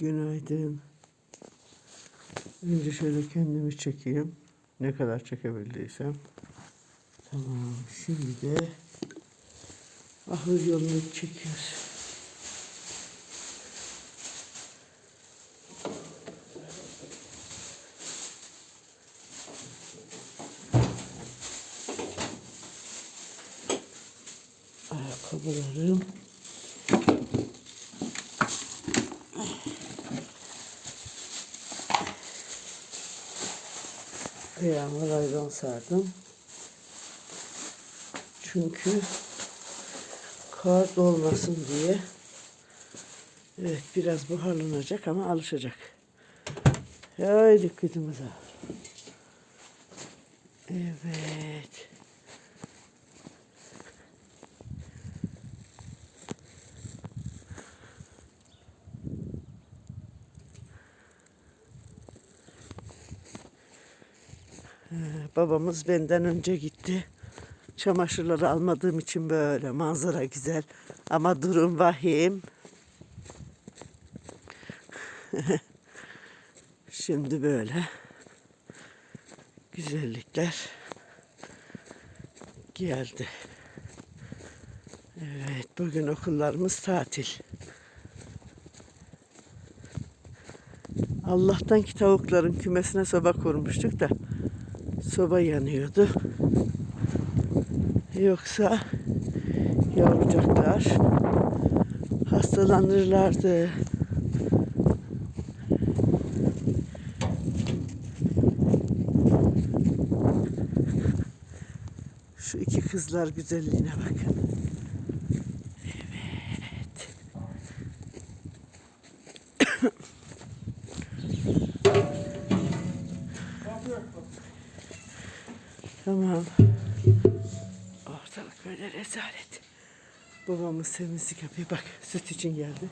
Günaydın. Önce şöyle kendimi çekeyim. Ne kadar çekebildiysem. Tamam. Şimdi de ahır yolunu çekiyoruz. Ayakkabılarım. Ayağıma raydan sardım. Çünkü kar dolmasın diye. Evet biraz buharlanacak ama alışacak. Haydi kızımıza. Evet. Babamız benden önce gitti. Çamaşırları almadığım için böyle manzara güzel ama durum vahim. Şimdi böyle güzellikler geldi. Evet bugün okullarımız tatil. Allah'tan ki tavukların kümesine soba kurmuştuk da soba yanıyordu. Yoksa yavrucaklar hastalanırlardı. Şu iki kızlar güzelliğine bakın. Evet. Tamam. Ortalık böyle rezalet. Babamız temizlik yapıyor. Bak süt için geldi.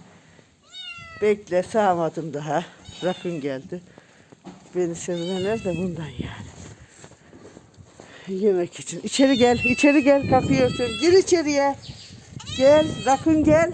Bekle sağmadım daha. Rakun geldi. Beni sevinenler de bundan yani. Yemek için. İçeri gel, içeri gel kapıyı örtün. Gir içeriye. Gel, Rakun gel.